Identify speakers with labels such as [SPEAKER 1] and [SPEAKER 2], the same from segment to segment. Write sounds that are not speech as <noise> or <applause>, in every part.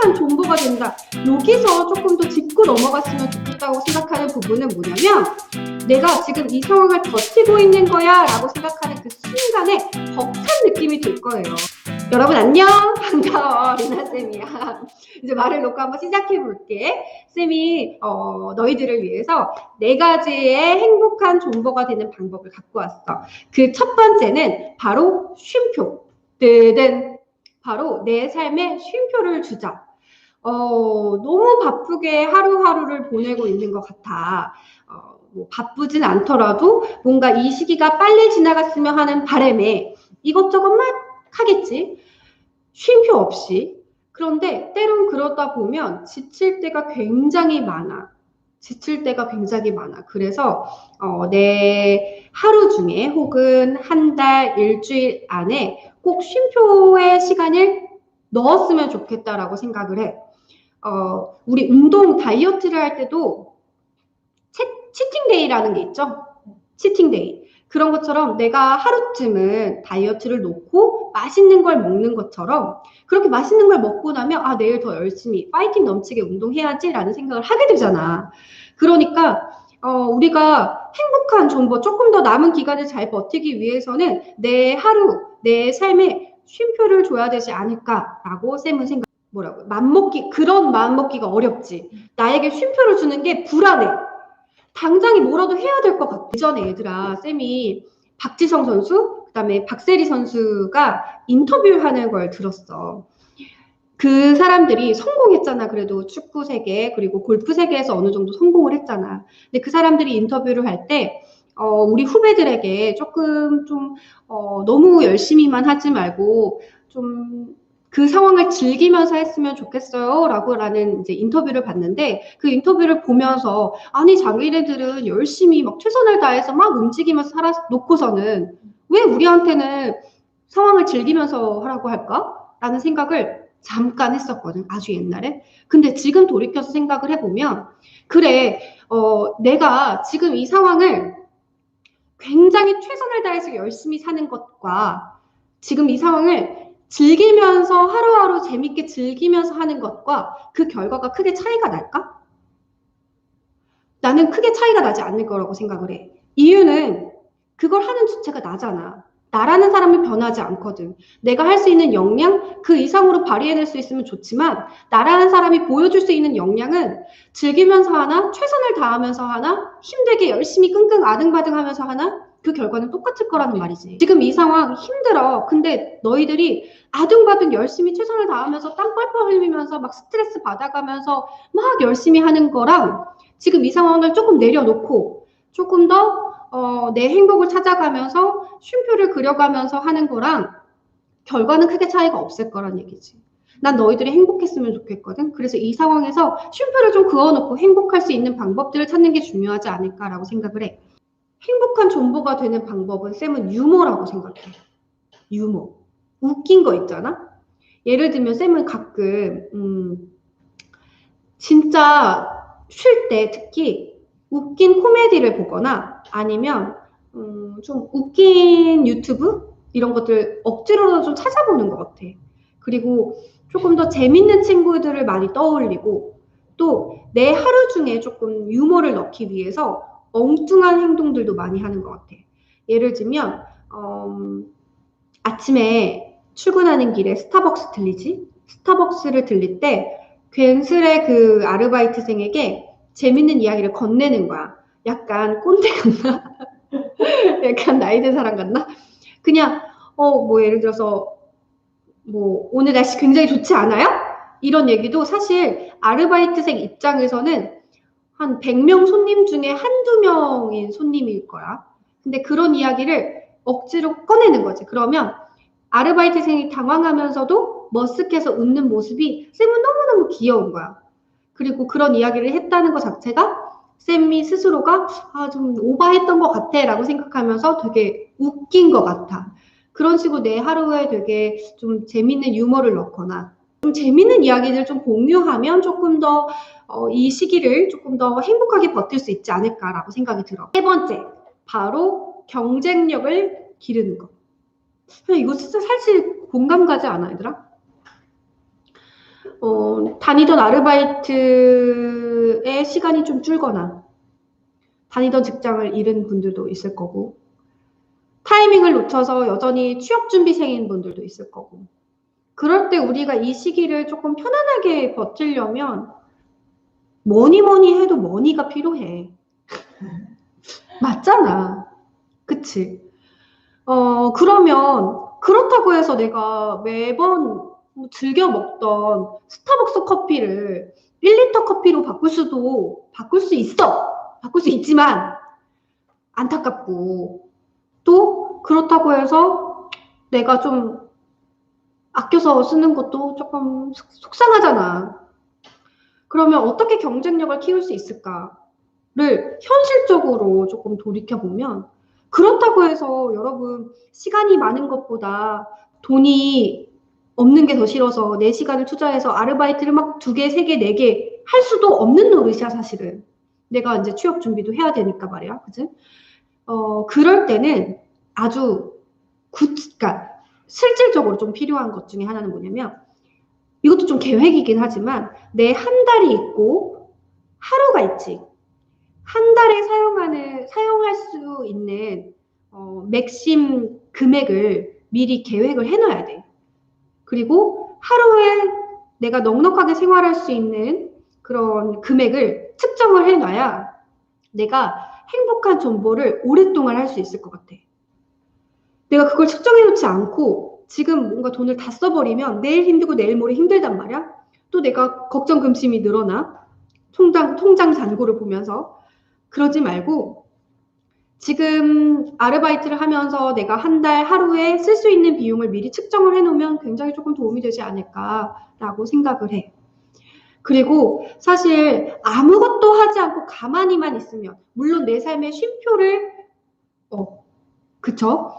[SPEAKER 1] 행복한 존버가 된다. 여기서 조금 더 짚고 넘어갔으면 좋겠다고 생각하는 부분은 뭐냐면 내가 지금 이 상황을 버티고 있는 거야 라고 생각하는 그 순간에 벅찬 느낌이 들 거예요. 여러분 안녕. <laughs> 반가워. 리나쌤이야. 이제 말을 놓고 한번 시작해 볼게. 쌤이 어, 너희들을 위해서 네 가지의 행복한 존버가 되는 방법을 갖고 왔어. 그 첫 번째는 바로 쉼표. 뜨든 바로 내 삶에 쉼표를 주자 어, 너무 바쁘게 하루하루를 보내고 있는 것 같아 어, 뭐 바쁘진 않더라도 뭔가 이 시기가 빨리 지나갔으면 하는 바람에 이것저것 막 하겠지. 쉼표 없이. 그런데 때론 그러다 보면 지칠 때가 굉장히 많아. 지칠 때가 굉장히 많아. 그래서 어, 내 하루 중에 혹은 한 달, 일주일 안에 꼭 쉼표의 시간을 넣었으면 좋겠다라고 생각을 해. 어, 우리 운동 다이어트를 할 때도 치, 치팅데이라는 게 있죠. 치팅데이. 그런 것처럼 내가 하루쯤은 다이어트를 놓고 맛있는 걸 먹는 것처럼 그렇게 맛있는 걸 먹고 나면 아 내일 더 열심히 파이팅 넘치게 운동해야지라는 생각을 하게 되잖아. 그러니까 어, 우리가 행복한 정보 조금 더 남은 기간을 잘 버티기 위해서는 내 하루 내 삶에 쉼표를 줘야 되지 않을까라고 쌤은 생각. 뭐라고 맘먹기 그런 마음 먹기가 어렵지. 나에게 쉼표를 주는 게 불안해. 당장에 뭐라도 해야 될 것 같아. 예전에 얘들아, 쌤이 박지성 선수, 그 다음에 박세리 선수가 인터뷰하는 걸 들었어. 그 사람들이 성공했잖아. 그래도 축구 세계, 그리고 골프 세계에서 어느 정도 성공을 했잖아. 근데 그 사람들이 인터뷰를 할 때, 어, 우리 후배들에게 조금 좀, 어, 너무 열심히만 하지 말고, 좀, 그 상황을 즐기면서 했으면 좋겠어요. 라고 라는 이제 인터뷰를 봤는데 그 인터뷰를 보면서 아니 자기네들은 열심히 막 최선을 다해서 막 움직이면서 살아 놓고서는 왜 우리한테는 상황을 즐기면서 하라고 할까? 라는 생각을 잠깐 했었거든. 아주 옛날에. 근데 지금 돌이켜서 생각을 해보면 그래 어, 내가 지금 이 상황을 굉장히 최선을 다해서 열심히 사는 것과 지금 이 상황을 즐기면서 하루하루 재밌게 즐기면서 하는 것과 그 결과가 크게 차이가 날까? 나는 크게 차이가 나지 않을 거라고 생각을 해. 이유는 그걸 하는 주체가 나잖아. 나라는 사람이 변하지 않거든. 내가 할 수 있는 역량 그 이상으로 발휘해낼 수 있으면 좋지만 나라는 사람이 보여줄 수 있는 역량은 즐기면서 하나, 최선을 다하면서 하나, 힘들게 열심히 끙끙 아등바등 하면서 하나, 그 결과는 똑같을 거라는 말이지. 지금 이 상황 힘들어. 근데 너희들이 아둥바둥 열심히 최선을 다하면서 땀 뻘뻘 흘리면서 막 스트레스 받아가면서 막 열심히 하는 거랑 지금 이 상황을 조금 내려놓고 조금 더 어, 내 행복을 찾아가면서 쉼표를 그려가면서 하는 거랑 결과는 크게 차이가 없을 거란 얘기지. 난 너희들이 행복했으면 좋겠거든. 그래서 이 상황에서 쉼표를 좀 그어놓고 행복할 수 있는 방법들을 찾는 게 중요하지 않을까라고 생각을 해. 행복한 존버가 되는 방법은 쌤은 유머라고 생각해. 유머. 웃긴 거 있잖아? 예를 들면 쌤은 가끔, 음, 진짜 쉴 때 특히 웃긴 코미디를 보거나 아니면, 음, 좀 웃긴 유튜브? 이런 것들 억지로라도 좀 찾아보는 것 같아. 그리고 조금 더 재밌는 친구들을 많이 떠올리고 또 내 하루 중에 조금 유머를 넣기 위해서 엉뚱한 행동들도 많이 하는 것 같아. 예를 들면 음, 아침에 출근하는 길에 스타벅스 들리지? 스타벅스를 들릴 때 괜스레 그 아르바이트생에게 재밌는 이야기를 건네는 거야. 약간 꼰대 같나? <laughs> 약간 나이 든 사람 같나? 그냥 어 뭐 예를 들어서 뭐 오늘 날씨 굉장히 좋지 않아요? 이런 얘기도 사실 아르바이트생 입장에서는 한 100명 손님 중에 한두 명인 손님일 거야. 근데 그런 이야기를 억지로 꺼내는 거지. 그러면 아르바이트생이 당황하면서도 머쓱해서 웃는 모습이 쌤은 너무너무 귀여운 거야. 그리고 그런 이야기를 했다는 것 자체가 쌤이 스스로가 아, 좀 오바했던 것 같아 라고 생각하면서 되게 웃긴 것 같아. 그런 식으로 내 하루에 되게 좀 재밌는 유머를 넣거나 좀 재밌는 이야기를 좀 공유하면 조금 더 어, 이 시기를 조금 더 행복하게 버틸 수 있지 않을까라고 생각이 들어. 세 번째, 바로 경쟁력을 기르는 것. 이거 진짜 사실 공감 가지 않아, 얘들아? 어, 다니던 아르바이트의 시간이 좀 줄거나 다니던 직장을 잃은 분들도 있을 거고 타이밍을 놓쳐서 여전히 취업 준비생인 분들도 있을 거고 그럴 때 우리가 이 시기를 조금 편안하게 버틸려면 뭐니 뭐니 해도 머니가 필요해. <laughs> 맞잖아. 그치? 어, 그러면 그렇다고 해서 내가 매번 뭐 즐겨 먹던 스타벅스 커피를 1리터 커피로 바꿀 수도 바꿀 수 있어. 바꿀 수 있지만 안타깝고 또 그렇다고 해서 내가 좀 아껴서 쓰는 것도 조금 속- 속상하잖아. 그러면 어떻게 경쟁력을 키울 수 있을까를 현실적으로 조금 돌이켜보면 그렇다고 해서 여러분 시간이 많은 것보다 돈이 없는 게 더 싫어서 내 시간을 투자해서 아르바이트를 막 두 개, 세 개, 네 개 할 수도 없는 노릇이야 사실은. 내가 이제 취업 준비도 해야 되니까 말이야, 그지? 어 그럴 때는 아주 구, 그러니까 실질적으로 좀 필요한 것 중에 하나는 뭐냐면 이것도 좀 계획이긴 하지만 내 한 달이 있고 하루가 있지. 한 달에 사용하는 사용할 수 있는 어, 맥심 금액을 미리 계획을 해놔야 돼. 그리고 하루에 내가 넉넉하게 생활할 수 있는 그런 금액을 측정을 해놔야 내가 행복한 정보를 오랫동안 할 수 있을 것 같아. 내가 그걸 측정해 놓지 않고 지금 뭔가 돈을 다 써버리면 내일 힘들고 내일 모레 힘들단 말이야. 또 내가 걱정 금심이 늘어나. 통장, 통장 잔고를 보면서. 그러지 말고 지금 아르바이트를 하면서 내가 한 달 하루에 쓸 수 있는 비용을 미리 측정을 해 놓으면 굉장히 조금 도움이 되지 않을까라고 생각을 해. 그리고 사실 아무것도 하지 않고 가만히만 있으면 물론 내 삶의 쉼표를 어 그쵸?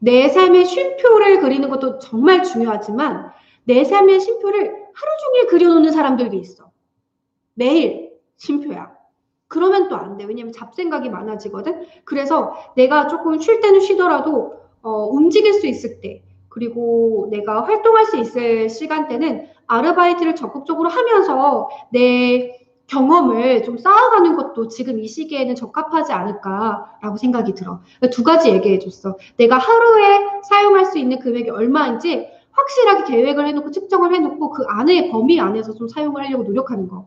[SPEAKER 1] 내 삶의 쉼표를 그리는 것도 정말 중요하지만 내 삶의 쉼표를 하루 종일 그려놓는 사람들도 있어. 매일 쉼표야. 그러면 또 안 돼. 왜냐면 잡생각이 많아지거든. 그래서 내가 조금 쉴 때는 쉬더라도 어, 움직일 수 있을 때 그리고 내가 활동할 수 있을 시간대는 아르바이트를 적극적으로 하면서 내 경험을 좀 쌓아가는 것도 지금 이 시기에는 적합하지 않을까라고 생각이 들어. 그러니까 두 가지 얘기해 줬어. 내가 하루에 사용할 수 있는 금액이 얼마인지 확실하게 계획을 해놓고 측정을 해놓고 그 안의 범위 안에서 좀 사용을 하려고 노력하는 거.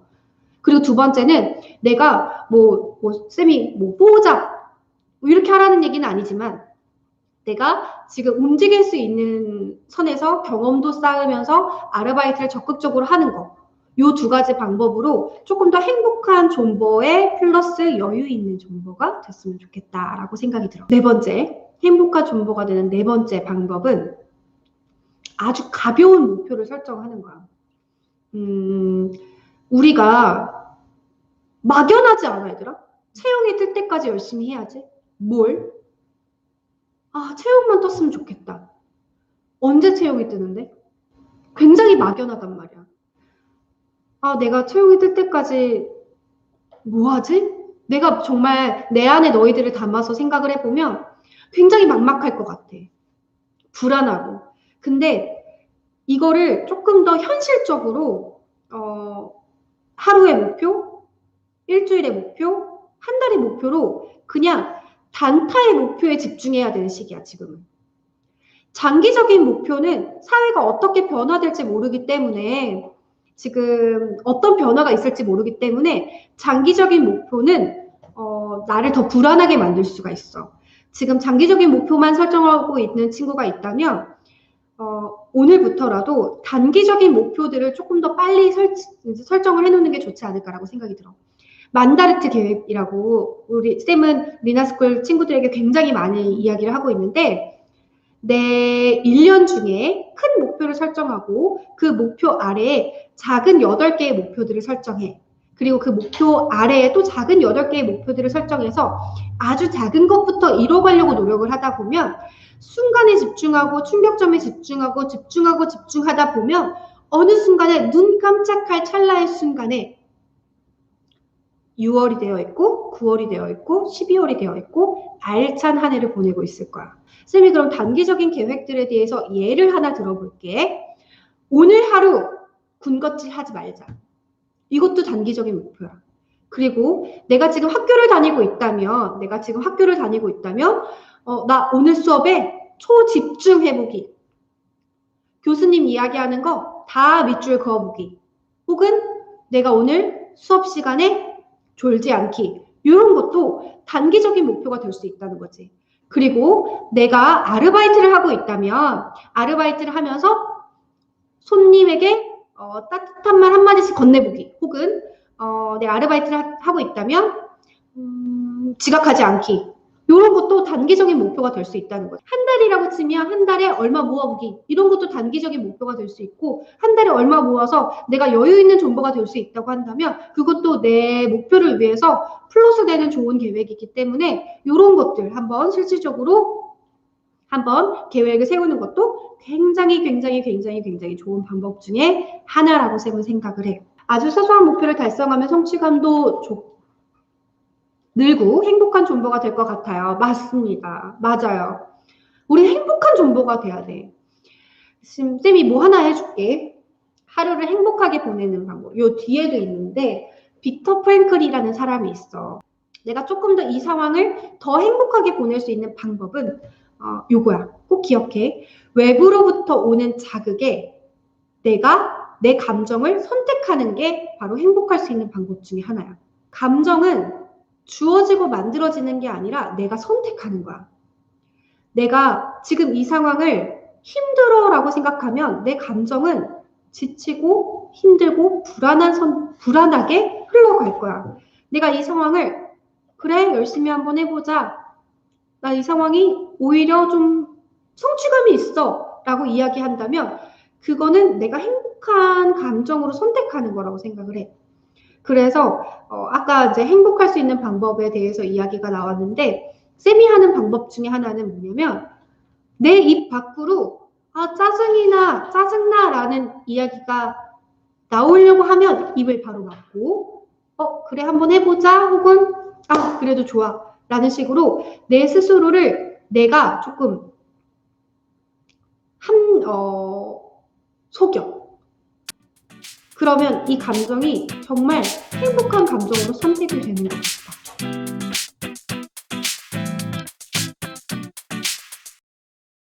[SPEAKER 1] 그리고 두 번째는 내가 뭐, 뭐, 쌤이 뭐, 뽀자, 뭐 이렇게 하라는 얘기는 아니지만 내가 지금 움직일 수 있는 선에서 경험도 쌓으면서 아르바이트를 적극적으로 하는 거. 요 두 가지 방법으로 조금 더 행복한 존버에 플러스 여유 있는 존버가 됐으면 좋겠다라고 생각이 들어. 네 번째, 행복한 존버가 되는 네 번째 방법은 아주 가벼운 목표를 설정하는 거야. 음, 우리가 막연하지 않아, 얘들아? 채용이 뜰 때까지 열심히 해야지. 뭘? 아, 채용만 떴으면 좋겠다. 언제 채용이 뜨는데? 굉장히 막연하단 말이야. 아, 내가 채용이 뜰 때까지 뭐 하지? 내가 정말 내 안에 너희들을 담아서 생각을 해보면 굉장히 막막할 것 같아. 불안하고. 근데 이거를 조금 더 현실적으로, 어, 하루의 목표, 일주일의 목표, 한 달의 목표로 그냥 단타의 목표에 집중해야 되는 시기야, 지금은. 장기적인 목표는 사회가 어떻게 변화될지 모르기 때문에 지금 어떤 변화가 있을지 모르기 때문에 장기적인 목표는 어, 나를 더 불안하게 만들 수가 있어. 지금 장기적인 목표만 설정하고 있는 친구가 있다면 어, 오늘부터라도 단기적인 목표들을 조금 더 빨리 설, 설정을 해놓는 게 좋지 않을까라고 생각이 들어. 만다르트 계획이라고 우리 쌤은 리나스쿨 친구들에게 굉장히 많이 이야기를 하고 있는데 내 1년 중에 큰 목표를 설정하고 그 목표 아래에 작은 8개의 목표들을 설정해. 그리고 그 목표 아래에 또 작은 8개의 목표들을 설정해서 아주 작은 것부터 이뤄가려고 노력을 하다 보면 순간에 집중하고 충격점에 집중하고 집중하고 집중하다 보면 어느 순간에 눈 깜짝할 찰나의 순간에 6월이 되어 있고 9월이 되어 있고 12월이 되어 있고 알찬 한 해를 보내고 있을 거야. 쌤이 그럼 단기적인 계획들에 대해서 예를 하나 들어볼게. 오늘 하루 군것질 하지 말자. 이것도 단기적인 목표야. 그리고 내가 지금 학교를 다니고 있다면, 내가 지금 학교를 다니고 있다면, 어, 나 오늘 수업에 초집중 해보기. 교수님 이야기하는 거 다 밑줄 그어보기. 혹은 내가 오늘 수업 시간에 졸지 않기. 이런 것도 단기적인 목표가 될 수 있다는 거지. 그리고 내가 아르바이트를 하고 있다면 아르바이트를 하면서 손님에게 어, 따뜻한 말 한마디씩 건네보기. 혹은 어, 내 아르바이트를 하, 하고 있다면 음, 지각하지 않기. 이런 것도 단기적인 목표가 될 수 있다는 거죠. 한 달이라고 치면 한 달에 얼마 모아보기. 이런 것도 단기적인 목표가 될 수 있고 한 달에 얼마 모아서 내가 여유 있는 존버가 될 수 있다고 한다면 그것도 내 목표를 위해서 플러스 되는 좋은 계획이기 때문에 이런 것들 한번 실질적으로 한번 계획을 세우는 것도 굉장히 굉장히 굉장히 굉장히 좋은 방법 중에 하나라고 생각을 해요. 아주 사소한 목표를 달성하면 성취감도 좋고 늘고 행복한 존버가 될 것 같아요. 맞습니다. 맞아요. 우리 행복한 존버가 돼야 돼. 지금 쌤이 뭐 하나 해줄게. 하루를 행복하게 보내는 방법. 요 뒤에도 있는데 비터 프랭클이라는 사람이 있어. 내가 조금 더 이 상황을 더 행복하게 보낼 수 있는 방법은 어, 요거야. 꼭 기억해. 외부로부터 오는 자극에 내가 내 감정을 선택하는 게 바로 행복할 수 있는 방법 중에 하나야. 감정은 주어지고 만들어지는 게 아니라 내가 선택하는 거야. 내가 지금 이 상황을 힘들어라고 생각하면 내 감정은 지치고 힘들고 불안한 선, 불안하게 흘러갈 거야. 내가 이 상황을 그래 열심히 한번 해보자. 나 이 상황이 오히려 좀 성취감이 있어라고 이야기한다면 그거는 내가 행복한 감정으로 선택하는 거라고 생각을 해. 그래서 어, 아까 이제 행복할 수 있는 방법에 대해서 이야기가 나왔는데 쌤이 하는 방법 중에 하나는 뭐냐면 내 입 밖으로 아 짜증이나 짜증나라는 이야기가 나오려고 하면 입을 바로 막고 어 그래 한번 해보자 혹은 아 그래도 좋아 라는 식으로 내 스스로를 내가 조금 한 어, 속여 그러면 이 감정이 정말 행복한 감정으로 선택이 되는 것 같다.